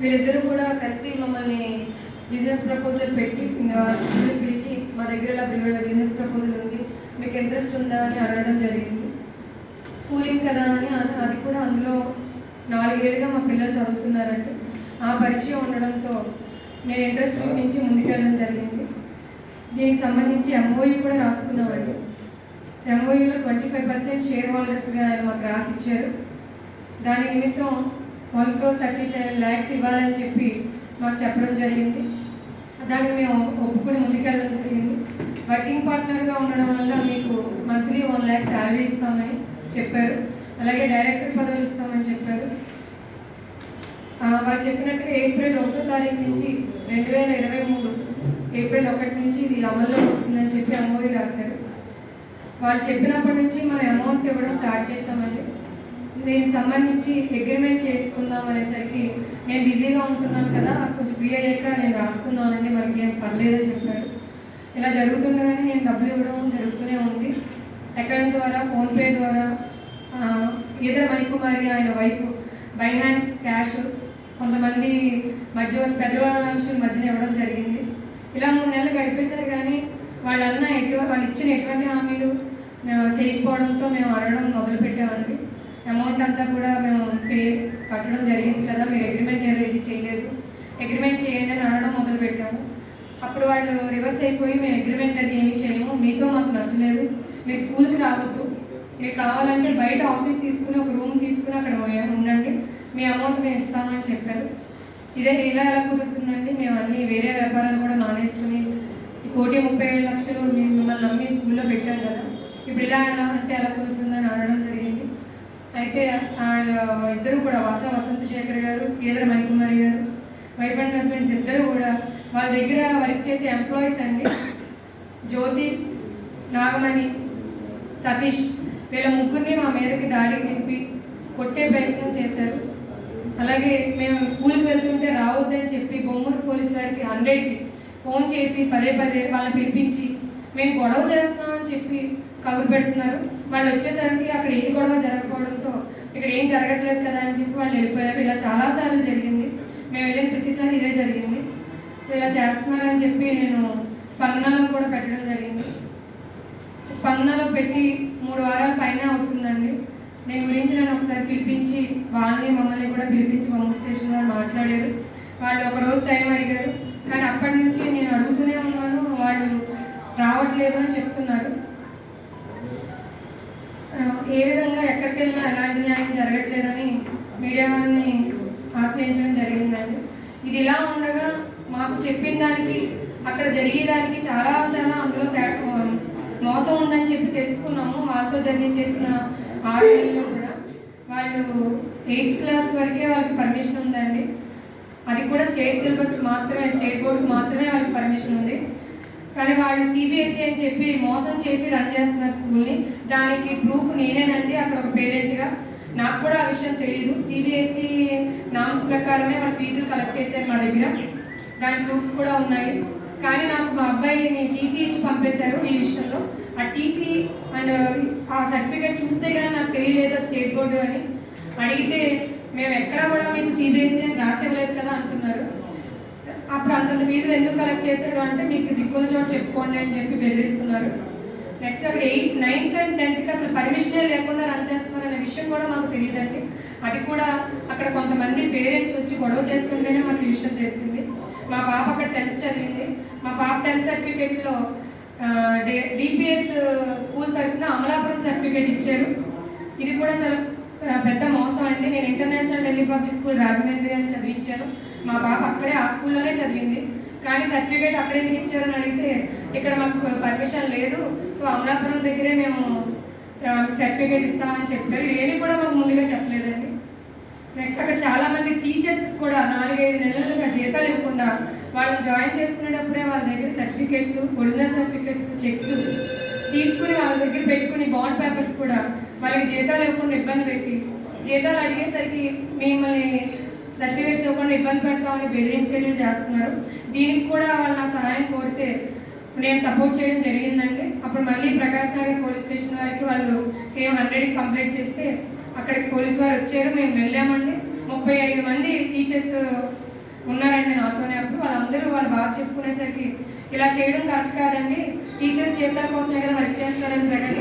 వీరిద్దరూ కూడా కలిసి మమ్మల్ని బిజినెస్ ప్రపోజల్ పెట్టి స్కూల్కి పిలిచి మా దగ్గర ఇలా బిజినెస్ ప్రపోజల్ ఉంది. మీకు ఇంట్రెస్ట్ ఉందా అని అడగడం జరిగింది. స్కూలింగ్ కదా అని అది కూడా అందులో నాలుగేళ్ళుగా మా పిల్లలు చదువుతున్నారండి. ఆ పరిచయం ఉండడంతో నేను ఇంట్రెస్ట్ నుంచి ముందుకెళ్ళడం జరిగింది. దీనికి సంబంధించి ఎంఓయూ కూడా రాసుకున్నామండి. ఎంఓయూలో ట్వంటీ ఫైవ్ పర్సెంట్ షేర్ హోల్డర్స్గా ఆయన మాకు రాసిచ్చారు. దాని నిమిత్తం one crore thirty seven lakhs ఇవ్వాలని చెప్పి మాకు చెప్పడం జరిగింది. దాన్ని మేము ఒప్పుకుని ముందుకెళ్ళడం జరిగింది. వర్కింగ్ పార్ట్నర్గా ఉండడం వల్ల మీకు మంత్లీ వన్ ల్యాక్ శాలరీ ఇస్తామని చెప్పారు. అలాగే డైరెక్టర్ పదవులు ఇస్తామని చెప్పారు. వాళ్ళు చెప్పినట్టుగా ఏప్రిల్ ఒకటో తారీఖు నుంచి రెండు వేల ఇరవై మూడు ఏప్రిల్ ఒకటి నుంచి ఇది అమల్లోకి వస్తుందని చెప్పి అమ్మోయి రాశారు. వాళ్ళు చెప్పినప్పటి నుంచి మన అమౌంట్ ఇవ్వడం స్టార్ట్ చేస్తామండి దీనికి సంబంధించి అగ్రిమెంట్ చేసుకుందాం అనేసరికి నేను బిజీగా ఉంటున్నాను కదా కొంచెం ఫ్రీ అయ్యాక నేను రాసుకుందామండి మనకి ఏం పర్లేదని చెప్పారు ఇలా జరుగుతుండగానే నేను డబ్బులు ఇవ్వడం జరుగుతూనే ఉంది. అకౌంట్ ద్వారా ఫోన్పే ద్వారా ఇద్దరు మణికుమారి ఆయన వైఫ్ బై హ్యాండ్ క్యాష్ కొంతమంది మధ్య పెద్ద మనుషుల మధ్యన ఇవ్వడం జరిగింది. ఇలా మూడు నెలలు గడిపేశారు కానీ వాళ్ళన్న ఎటువంటి వాళ్ళు ఇచ్చిన ఎటువంటి హామీలు చేయకపోవడంతో మేము అడగడం మొదలుపెట్టామండి. అమౌంట్ అంతా కూడా మేము పే కట్టడం జరిగింది కదా మీరు అగ్రిమెంట్ ఏది చేయలేదు. అగ్రిమెంట్ చేయండి అని అనడం మొదలుపెట్టాము అప్పుడు వాళ్ళు రివర్స్ అయిపోయి మేము అగ్రిమెంట్ అది ఏమీ చేయము మీతో మాకు నచ్చలేదు మీరు స్కూల్కి రావద్దు. మీకు కావాలంటే బయట ఆఫీస్ తీసుకుని ఒక రూమ్ తీసుకుని అక్కడ ఉండండి మీ అమౌంట్ మేము ఇస్తామని చెప్పారు. ఇదే ఇలా ఎలా కుదురుతుందండి? మేము అన్ని వేరే వ్యాపారాలు కూడా మానేసుకుని కోటి ముప్పై ఏడు లక్షలు మిమ్మల్ని నమ్మి స్కూల్లో పెట్టారు కదా. ఇప్పుడు ఇలా ఎలా అంటే ఎలా కుదురుతుందని అడగడం జరిగింది. అయితే ఆయన ఇద్దరు కూడా వాస వసంత శేఖర్ గారు ఈదర మణికుమారి గారు వైఫ్ అండ్ హస్బెండ్స్ ఇద్దరు కూడా వాళ్ళ దగ్గర వర్క్ చేసే ఎంప్లాయీస్ అండి. జ్యోతి నాగమణి సతీష్ వీళ్ళ ముగ్గురిని మా మీదకి దాడికి దింపి కొట్టే ప్రయత్నం చేశారు. అలాగే మేము స్కూల్కి వెళ్తుంటే రావద్దని చెప్పి బొమ్మూరు పోలీస్ వారికి హండ్రెడ్కి ఫోన్ చేసి పదే పదే వాళ్ళని పిలిపించి మేము గొడవ చేస్తున్నామని చెప్పి కబురు పెడుతున్నారు. వాళ్ళు వచ్చేసరికి అక్కడ ఏది గొడవ జరగకపోవడంతో ఇక్కడ ఏం జరగట్లేదు కదా అని చెప్పి వాళ్ళు వెళ్ళిపోయారు. ఇలా చాలాసార్లు జరిగింది. మేము వెళ్ళిన ప్రతిసారి ఇదే జరిగింది. సో ఇలా చేస్తున్నారని చెప్పి నేను స్పందనలో కూడా పెట్టడం జరిగింది. స్పందనలో పెట్టి మూడు వారాల పైన అవుతుందండి. దీని గురించి నన్ను ఒకసారి పిలిపించి వాళ్ళని మమ్మల్ని కూడా పిలిపించి మమ్మల్ని స్టేషన్ వారు మాట్లాడారు. వాళ్ళు ఒక రోజు టైం అడిగారు. కానీ అప్పటి నుంచి నేను అడుగుతూనే ఉన్నాను. వాళ్ళు రావట్లేదు అని చెప్తున్నారు. ఏ విధంగా ఎక్కడికి వెళ్ళినా ఎలాంటి న్యాయం జరగట్లేదని మీడియా వారిని ఆశ్రయించడం జరిగిందండి. ఇది ఇలా ఉండగా మాకు చెప్పిన దానికి అక్కడ జరిగేదానికి చాలా చాలా అందులో మోసం ఉందని చెప్పి తెలుసుకున్నాము. వాళ్ళతో జర్నీ చేసిన ఆరు నెలల్లో కూడా. వాళ్ళు ఎయిత్ క్లాస్ వరకే వాళ్ళకి పర్మిషన్ ఉందండి. అది కూడా స్టేట్ సిలబస్ మాత్రమే స్టేట్ బోర్డుకి మాత్రమే వాళ్ళకి పర్మిషన్ ఉంది. కానీ వాళ్ళు సిబిఎస్ఈ అని చెప్పి మోసం చేసి రన్ చేస్తున్నారు స్కూల్ని. దానికి ప్రూఫ్ నేనేనండి అక్కడ ఒక పేరెంట్గా నాకు కూడా ఆ విషయం తెలియదు సిబిఎస్ఈ నామ్స్ ప్రకారమే వాళ్ళు ఫీజులు కలెక్ట్ చేశారు మా దగ్గర. దాని ప్రూఫ్స్ కూడా ఉన్నాయి. కానీ నాకు మా అబ్బాయిని టీసీ ఇచ్చి పంపేశారు ఈ విషయంలో. ఆ టీసీ అండ్ ఆ సర్టిఫికేట్ చూస్తే కానీ నాకు తెలియలేదు స్టేట్ బోర్డు అని. అడిగితే మేము ఎక్కడా కూడా మీకు సిబిఎస్ఈ అని రాసివ్వలేదు కదా అంటున్నారు. అప్పుడు అంతంత ఫీజులు ఎందుకు కలెక్ట్ చేశారు అంటే మీకు దిక్కున్న చోట చెప్పుకోండి అని చెప్పి బెదిరిస్తున్నారు. నెక్స్ట్ అక్కడ ఎయిత్ నైన్త్ అండ్ టెన్త్కి అసలు పర్మిషనే లేకుండా రన్ చేస్తున్నారు అనే విషయం కూడా మాకు తెలియదండి. అది కూడా అక్కడ కొంతమంది పేరెంట్స్ వచ్చి గొడవ చేసుకుంటేనే మాకు ఈ విషయం తెలిసింది. మా పాప అక్కడ టెన్త్ చదివింది. మా పాప టెన్త్ సర్టిఫికేట్లో డిపిఎస్ స్కూల్ తరఫున అమలాపురం సర్టిఫికేట్ ఇచ్చారు. ఇది కూడా చాలా పెద్ద మోసం అండి. నేను international Delhi public school Rajahmundry అని చదివించాను. మా పాప అక్కడే ఆ స్కూల్లోనే చదివింది. కానీ సర్టిఫికేట్ అక్కడ ఎందుకు ఇచ్చారని అడిగితే ఇక్కడ మాకు పర్మిషన్ లేదు. సో అమలాపురం దగ్గరే మేము సర్టిఫికేట్ ఇస్తామని చెప్పారు. ఏమి కూడా మాకు ముందుగా చెప్పలేదండి. నెక్స్ట్ అక్కడ చాలామంది టీచర్స్ కూడా నాలుగైదు నెలలుగా జీతాలు ఇవ్వకుండా వాళ్ళని జాయిన్ చేసుకునేటప్పుడే వాళ్ళ దగ్గర సర్టిఫికేట్స్ ఒరిజినల్ సర్టిఫికేట్స్ చెక్స్ తీసుకుని వాళ్ళ దగ్గర పెట్టుకుని బాండ్ పేపర్స్ కూడా వాళ్ళకి జీతాలు ఇవ్వకుండా ఇబ్బంది పెట్టి జీతాలు అడిగేసరికి మిమ్మల్ని సర్టిఫికేట్స్ ఇవ్వకుండా ఇబ్బంది పెడతామని బెదిరించేలా చేస్తున్నారు. దీనికి కూడా వాళ్ళు నా సహాయం కోరితే నేను సపోర్ట్ చేయడం జరిగిందండి. అప్పుడు మళ్ళీ ప్రకాష్ నగర్ పోలీస్ స్టేషన్ వారికి వాళ్ళు సేమ్ హండ్రెడ్కి కంప్లైంట్ చేస్తే అక్కడికి పోలీస్ వారు వచ్చారు. మేము వెళ్ళామండి. ముప్పై ఐదు మంది టీచర్స్ ఉన్నారండి నాతోనే అప్పుడు. వాళ్ళందరూ వాళ్ళు బాగా చెప్పుకునేసరికి ఇలా చేయడం కరెక్ట్ కాదండి. టీచర్స్ జీతాల కోసమే కదా వర్క్ చేస్తారని ప్రకాష్